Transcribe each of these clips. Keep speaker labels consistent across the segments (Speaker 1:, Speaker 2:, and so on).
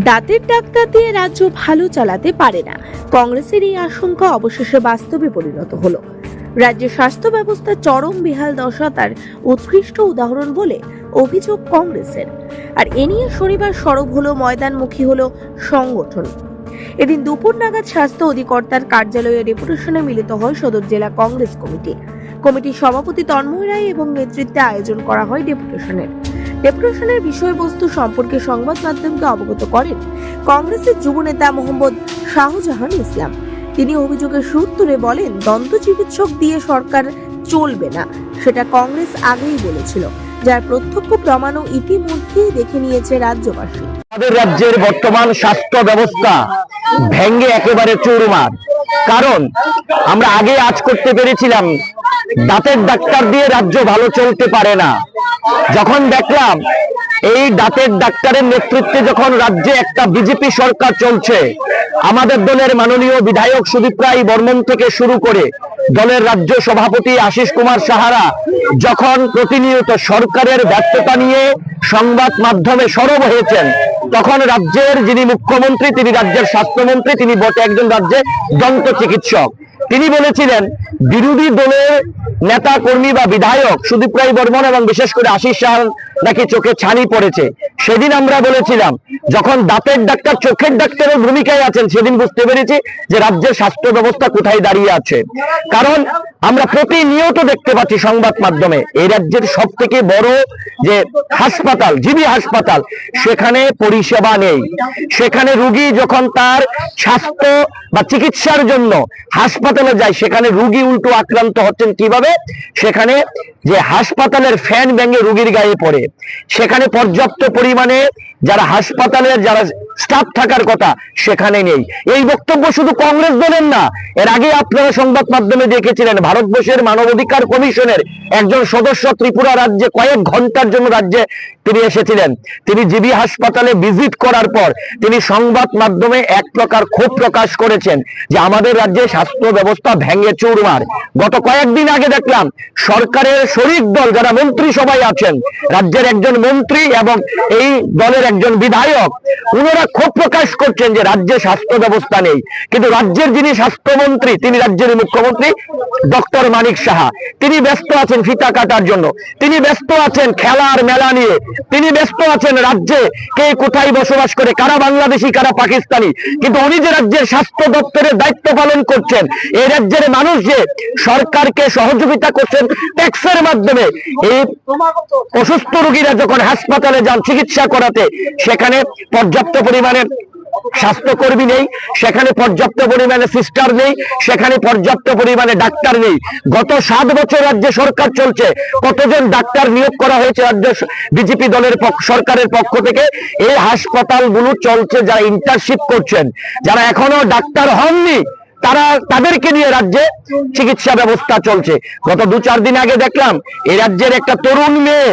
Speaker 1: দাঁতের ডাক্তার দিয়ে রাজ্য ভালো চালাতে পারে না। কংগ্রেসের এই আশঙ্কা অবশেষে বাস্তবে পরিণত হলো। রাজ্যের স্বাস্থ্য ব্যবস্থা চরম বেহাল দশা তার উৎকৃষ্ট উদাহরণ বলে অভিযোগ কংগ্রেসের। আর এ নিয়ে শনিবার সরব হলো, ময়দানমুখী হলো সংগঠন। এদিন দুপুর নাগাদ স্বাস্থ্য অধিকর্তার কার্যালয়ে ডেপুটেশনে মিলিত হয় সদর জেলা কংগ্রেস কমিটি। কমিটির সভাপতি তন্ময় রায় এবং নেতৃত্বে আয়োজন করা হয় ডেপুটেশনের। ডেপুটেশনের বিষয়বস্তু সম্পর্কে সংবাদ মাধ্যমকে অবগত করেন কংগ্রেসের যুব নেতা মোহাম্মদ শাহজাহান ইসলাম। তিনি অভিযোগের সুর তুলে বলেন দন্ত চিকিৎসক দিয়ে সরকার চলবে না। সেটা কংগ্রেস আগেই বলেছিল, যার প্রত্যক্ষ প্রমাণও ইতিমধ্যেই দেখে নিয়েছে রাজ্যবাসী।
Speaker 2: আমাদের রাজ্যের বর্তমান স্বাস্থ্য ব্যবস্থা ভেঙ্গে একেবারে চুরমার। কারণ, আমরা আগে আজ করতে পেরেছিলাম, দাঁতের ডাক্তার দিয়ে রাজ্য ভালো চলতে পারে না। যখন দেখলাম এই দাঁতের ডাক্তারের নেতৃত্বে যখন রাজ্যে একটা বিজেপি সরকার চলছে, আমাদের দলের মাননীয় বিধায়ক সুদীপ রায় বর্মন থেকে শুরু করে দলের রাজ্য সভাপতি আশিস কুমার সাহারা যখন প্রতিনিয়ত সরকারের ব্যর্থতা নিয়ে সংবাদ মাধ্যমে সরব হয়েছেন, তখন রাজ্যের যিনি মুখ্যমন্ত্রী, তিনি রাজ্যের স্বাস্থ্যমন্ত্রী, তিনি বটে একজন রাজ্যে দন্ত চিকিৎসক। তিনি বলেছিলেন, বিরোধী দলের নেতা, কর্মী বা বিধায়ক সুদীপ রায় বর্মন এবং বিশেষ করে আশিস শাহ নাকি চোখে ছানি পড়েছে, সেদিন আমরা বলেছিলাম, যখন দাঁতের ডাক্তার চোখের ডাক্তারের ভূমিকায় আছেন, সেদিন বুঝতে পেরেছি যে রাজ্যের স্বাস্থ্য ব্যবস্থা কোথায় দাঁড়িয়ে আছে। কারণ আমরা প্রতিনিয়ত দেখতে পাচ্ছি সংবাদ মাধ্যমে, এই রাজ্যের সব থেকে বড় যে হাসপাতাল, জিবি হাসপাতাল, সেখানে পরিষেবা নেই। সেখানে রুগী যখন তার স্বাস্থ্য বা চিকিৎসার জন্য হাসপাতালে যায়, সেখানে রুগী উল্টো আক্রান্ত হচ্ছেন কীভাবে? সেখানে যে হাসপাতালের ফ্যান ব্যাঙে রুগীর গায়ে পড়ে। সেখানে পর্যাপ্ত পরিমাণে যারা হাসপাতালের যারা স্টাফ থাকার কথা সেখানে নেই। এই বক্তব্য শুধু কংগ্রেস দলের না, এর আগে আপনারা সংবাদ মাধ্যমে দেখেছিলেন, ভারতবর্ষের মানবাধিকার কমিশনের একজন সদস্য ত্রিপুরা রাজ্যে কয়েক ঘণ্টার জন্য রাজ্যে তিনি এসেছিলেন। তিনি জিবি হাসপাতালে ভিজিট করার পর তিনি সংবাদ মাধ্যমে এক প্রকার ক্ষোভ প্রকাশ করেছেন যে আমাদের রাজ্যে স্বাস্থ্য ব্যবস্থা ভেঙে চুরমার। গত কয়েকদিন আগে দেখলাম, সরকারের শরিক দল, যারা মন্ত্রী সবাই আছেন, রাজ্যের একজন মন্ত্রী এবং এই দলের একজন বিধায়ক ওনারা ক্ষোভ প্রকাশ করছেন যে রাজ্যে স্বাস্থ্য ব্যবস্থা নেই। কিন্তু রাজ্যের যিনি স্বাস্থ্যমন্ত্রী, তিনি রাজ্যের মুখ্যমন্ত্রী ডক্টর মানিক সাহা। তিনি ব্যস্ত আছেন ফিতা কাটার জন্য। তিনি ব্যস্ত আছেন খেলার মেলা নিয়ে। তিনি ব্যস্ত আছেন রাজ্যে কে কোথায় বসবাস করে, কারা বাংলাদেশি, কারা পাকিস্তানি। কিন্তু উনি যে রাজ্যের স্বাস্থ্য দপ্তরের দায়িত্ব পালন করছেন এই রাজ্যের মানুষ যে সরকারকে সহযোগিতা করছেন ট্যাক্সের মাধ্যমে এই অসুস্থ রোগীরা যখন হাসপাতালে যান, চিকিৎসা করাতে সেখানে পর্যাপ্ত পরিমাণে স্বাস্থ্যকর্মী নেই, সেখানে পর্যাপ্ত পরিমাণে সিস্টার নেই, সেখানে পর্যাপ্ত পরিমাণে ডাক্তার নেই। গত সাত বছর রাজ্যে সরকার চলছে, কতজন ডাক্তার নিয়োগ করা হয়েছে রাজ্য বিজেপি দলের সরকারের পক্ষ থেকে? এই হাসপাতালগুলো চলছে, যারা ইন্টার্নশিপ করছেন, যারা এখনও ডাক্তার হননি, তারা তাদেরকে নিয়ে রাজ্যে চিকিৎসা ব্যবস্থা চলছে। গত দু চার দিন আগে দেখলাম এই রাজ্যের একটা তরুণ মেয়ে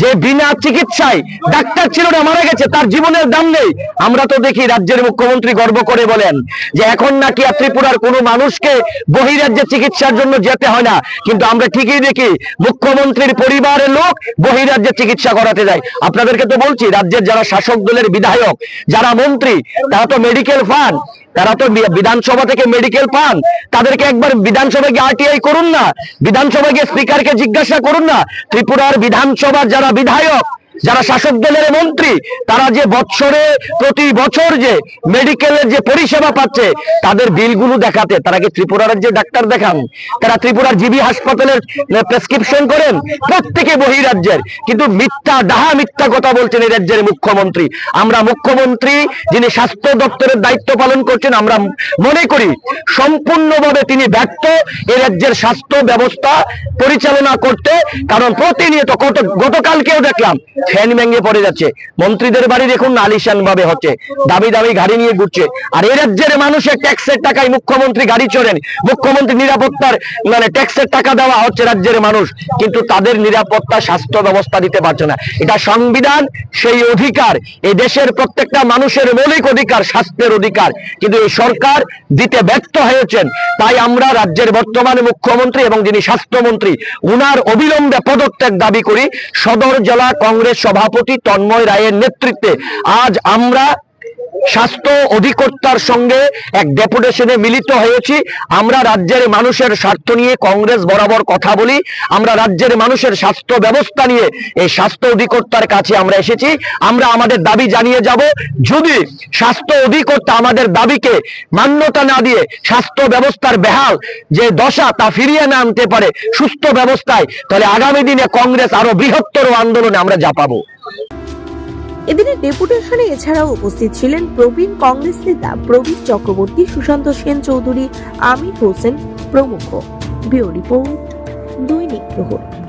Speaker 2: যে বিনা চিকিৎসায় ডাক্তার ছিল না, মারা গেছে, তার জীবনের দাম নেই। আমরা তো দেখি রাজ্যের মুখ্যমন্ত্রী গর্ব করে বলেন যে এখন নাকি ত্রিপুরার কোনো মানুষকে বহিরাজ্যে চিকিৎসার জন্য যেতে হয় না। কিন্তু আমরা ঠিকই দেখি মুখ্যমন্ত্রীর পরিবারের লোক বহিরাজ্যে চিকিৎসা করাতে যায়। আপনাদেরকে তো বলছি, রাজ্যের যারা শাসক দলের বিধায়ক, যারা মন্ত্রী, তারা তো মেডিকেল ফান্ড তারা তো বিধানসভা থেকে মেডিকেল পান। তাদেরকে একবার বিধানসভাকে আরটিআই করুন না। বিধানসভাকে স্পিকারকে জিজ্ঞাসা করুন না। ত্রিপুরার বিধানসভার যারা বিধায়ক যারা শাসক দলের মন্ত্রী, তারা যে বছরে প্রতি বছর যে মেডিকেলের যে পরিষেবা পাচ্ছে, তাদের বিলগুলো দেখাতে, তারা কি ত্রিপুরা রাজ্যের ডাক্তার দেখান? তারা ত্রিপুরার জিবি হাসপাতালের প্রেসক্রিপশন করেন? প্রত্যেকে বহিরাজ্যের। কিন্তু মিথ্যা, ডাহা মিথ্যা কথা বলছেন এই রাজ্যের মুখ্যমন্ত্রী। আমরা মুখ্যমন্ত্রী, যিনি স্বাস্থ্য দপ্তরের দায়িত্ব পালন করছেন, আমরা মনে করি, সম্পূর্ণভাবে তিনি ব্যর্থ এই রাজ্যের স্বাস্থ্য ব্যবস্থা পরিচালনা করতে। কারণ প্রতিনিয়ত গতকালকেও দেখলাম ফ্যান ভেঙে পড়ে যাচ্ছে। মন্ত্রীদের বাড়ি দেখুন আলিশান ভাবে হচ্ছে। দামি দামি গাড়ি নিয়ে ঘুরছে। আর এই রাজ্যের মানুষের ট্যাক্সের টাকায় মুখ্যমন্ত্রী গাড়ি চড়েন। মুখ্যমন্ত্রী নিরাপত্তার মানে ট্যাক্সের টাকা দেওয়া হচ্ছে রাজ্যের মানুষ। কিন্তু তাদের নিরাপত্তা, স্বাস্থ্য ব্যবস্থা দিতে পারছে না। এটা সংবিধান, সেই অধিকার। এই দেশের প্রত্যেকটা মানুষের মৌলিক অধিকার, স্বাস্থ্যের অধিকার। কিন্তু এই সরকার দিতে ব্যর্থ হয়েছেন। তাই আমরা রাজ্যের বর্তমান মুখ্যমন্ত্রী এবং যিনি স্বাস্থ্যমন্ত্রী, উনার অবিলম্বে পদত্যাগ দাবি করি। সদর জেলা কংগ্রেস সভাপতি তন্ময় রায়ের নেতৃত্বে আজ আমরা স্বাস্থ্য অধিকর্তার সঙ্গে এক ডেপুটেশনে মিলিত হয়েছি। আমরা রাজ্যের মানুষের স্বার্থ নিয়ে কংগ্রেস বরাবর কথা বলি। আমরা রাজ্যের মানুষের স্বাস্থ্য ব্যবস্থা নিয়ে এই স্বাস্থ্য অধিকর্তার কাছে আমরা এসেছি। আমরা আমাদের দাবি জানিয়ে যাব। যদি স্বাস্থ্য অধিকর্তা আমাদের দাবিকে মান্যতা না দিয়ে স্বাস্থ্য ব্যবস্থার বেহাল যে দশা তা ফিরিয়ে না আনতে পারে সুস্থ ব্যবস্থায়, তাহলে আগামী দিনে কংগ্রেস আরও বৃহত্তর আন্দোলনে আমরা জাপাবো
Speaker 1: এদিনে ডেপুটেশনে এছাড়াও উপস্থিত ছিলেন প্রবীণ কংগ্রেস নেতা প্রবীণ চক্রবর্তী সুশান্ত সেন চৌধুরী, আমির হোসেন প্রমুখ। ব্যুরো রিপোর্ট, দৈনিক প্রহর।